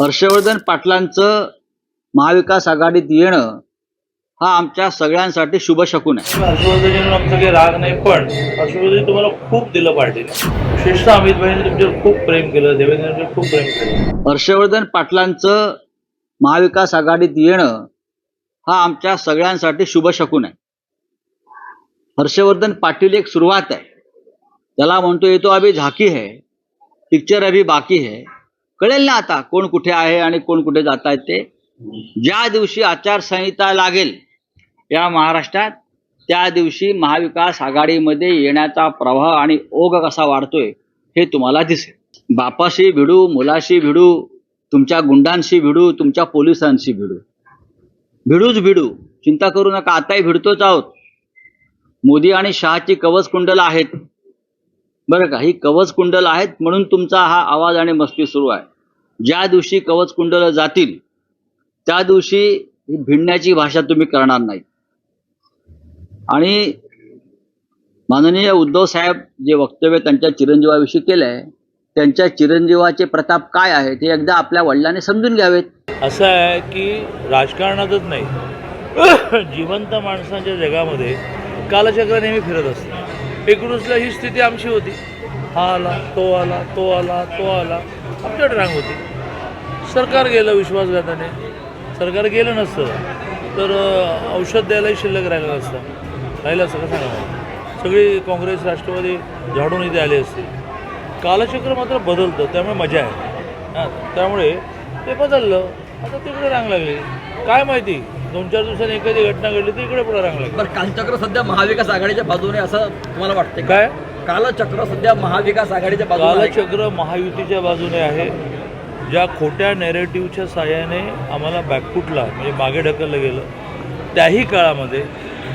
हर्षवर्धन पाटलांचं महाविकास आघाडीत येणं हा आमच्या सगळ्यांसाठी शुभ शकून आहे. हर्षवर्धनजींवर आमचा काही राग नाही पण हर्षवर्धन तुम्हाला खूप दिलं पार्टीने विशेषतः अमित भाईने तुमच्यावर खूप प्रेम केलं देवेंद्रजींवर खूप प्रेम केलं. हर्षवर्धन पाटलांचं महाविकास आघाडीत येणं हा आमच्या सगळ्यांसाठी शुभ शकून आहे. हर्षवर्धन पाटील एक सुरुवात आहे. त्याला म्हणतो येतो अभि झाकी है पिक्चर अभि बाकी है. कळेल ना आता कोण कुठे आहे आणि कोण कुठे जात आहेत ते. ज्या दिवशी आचारसंहिता लागेल या महाराष्ट्रात त्या दिवशी महाविकास आघाडीमध्ये येण्याचा प्रवाह आणि ओघ कसा वाढतोय हे तुम्हाला दिसेल. बापाशी भिडू मुलाशी भिडू तुमच्या गुंडांशी भिडू तुमच्या पोलिसांशी भिडू. भिडूच भिडू. चिंता करू नका आताही भिडतोच आहोत. मोदी आणि शहाची कवच कुंडल आहेत. बरं का ही कवच कुंडल आहेत म्हणून तुमचा हा आवाज आणि मस्ती सुरू आहे. ज्या दिवशी कवच कुंडल जातील त्या दिवशी ही भिडण्याची भाषा तुम्ही करणार नाही आणि माननीय उद्धव साहेब जे वक्तव्य त्यांच्या चिरंजीवाविषयी केलंय त्यांच्या चिरंजीवाचे प्रताप काय आहे ते एकदा आपल्या वडिलांनी समजून घ्यावेत. असं आहे की राजकारणातच नाही जिवंत माणसांच्या जगामध्ये कालचक्र नेहमी फिरत असते. एकूणचला ही स्थिती आमची होती. हा आला तो आला तो आला तो आला आमच्याकडे रांग होती. सरकार गेलं विश्वासघाताने. सरकार गेलं नसतं तर औषध द्यायलाही शिल्लक राहिलं नसतं. राहिलं असं का सांगा सगळी काँग्रेस राष्ट्रवादी झाडून इथे आले असते. कालचक्र मात्र बदलतं त्यामुळे मजा आहे. हां त्यामुळे ते बदललं आता तिकडे रांग लागली. काय माहिती दोन चार दिवसांनी एखादी घटना घडली तर इकडे पुढे रांग लागली. बरं कालचक्र सध्या महाविकास आघाडीच्या बाजूने असं तुम्हाला वाटते काय? कालचक्र सध्या महाविकास आघाडीच्या बाजूने. कालचक्र महायुतीच्या बाजूने आहे. ज्या खोट्या नॅरेटिव्हच्या साह्याने आम्हाला बॅकफुटला म्हणजे मागे ढकललं गेलं त्याही काळामध्ये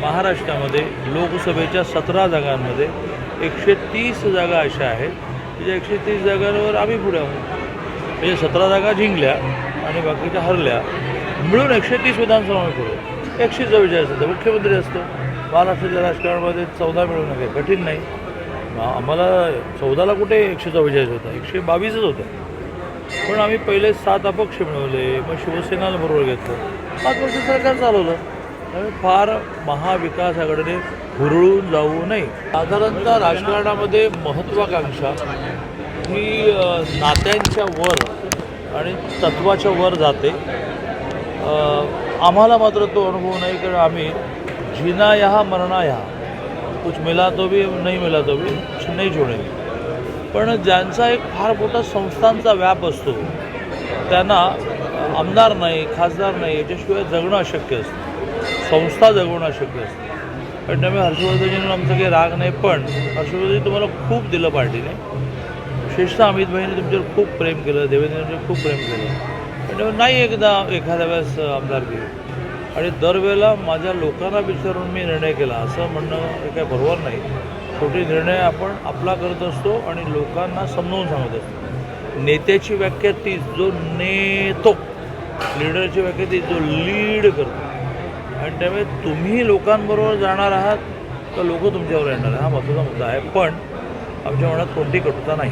महाराष्ट्रामध्ये लोकसभेच्या सतरा जागांमध्ये एकशे तीस जागा अशा आहेत की ज्या एकशे तीस जागांवर आम्ही पुढे आहोत. म्हणजे सतरा जागा जिंकल्या आणि बाकीच्या हरल्या मिळून एकशे तीस विधानसभा पुढे एकशे चव्वेचाळीस असतं मुख्यमंत्री असतो. महाराष्ट्राच्या राजकारणामध्ये चौदा मिळू नये कठीण नाही. आम्हाला चौदाला कुठे एकशे चव्वेचाळीस होता? एकशे बावीसच होतं पण आम्ही पहिले सात अपक्ष मिळवले मग शिवसेनाला बरोबर घेतलं. पाच वर्ष सरकार चालवलं. त्यामुळे फार महाविकास आघाडीने हुरळून जाऊ नये. साधारणतः राजकारणामध्ये महत्त्वाकांक्षा ही नात्यांच्या वर आणि तत्वाच्या वर जाते. आम्हाला मात्र तो अनुभव नाही कारण आम्ही जिना या मरणा या कुछ मिला तो भी नहीं मिला तो भी कुछ नहीं छोडेंगे. पण ज्यांचा एक फार मोठा संस्थांचा व्याप असतो त्यांना आमदार नाही खासदार नाही याच्याशिवाय जगणं अशक्य असतं. संस्था जगवणं अशक्य असतं. पण त्यामुळे हर्षवर्धनजींवर आमचा काही राग नाही पण हर्षवर्धनजी तुम्हाला खूप दिलं पार्टीने. विशेषतः अमित भाईने तुमच्यावर खूप प्रेम केलं देवेंद्रजींवर खूप प्रेम केलं. पण त्यामुळे नाही एकदा एखाद्या वेळेस आमदार केलं आणि दरवेळेला माझ्या लोकांना विचारून मी निर्णय केला असं म्हणणं हे काही बरोबर नाही. छोटे निर्णय आपण आपला करत असतो आणि लोकांना समजावून सांगत असतो. नेत्याची व्याख्या तीच जो नेतो लीडरची व्याख्या तीच जो लीड करतो. आणि त्यामुळे तुम्ही लोकांबरोबर जाणार आहात तर लोक तुमच्यावर येणार हा महत्त्वाचा मुद्दा आहे. पण आमच्या मनात कोणती कटुता नाही.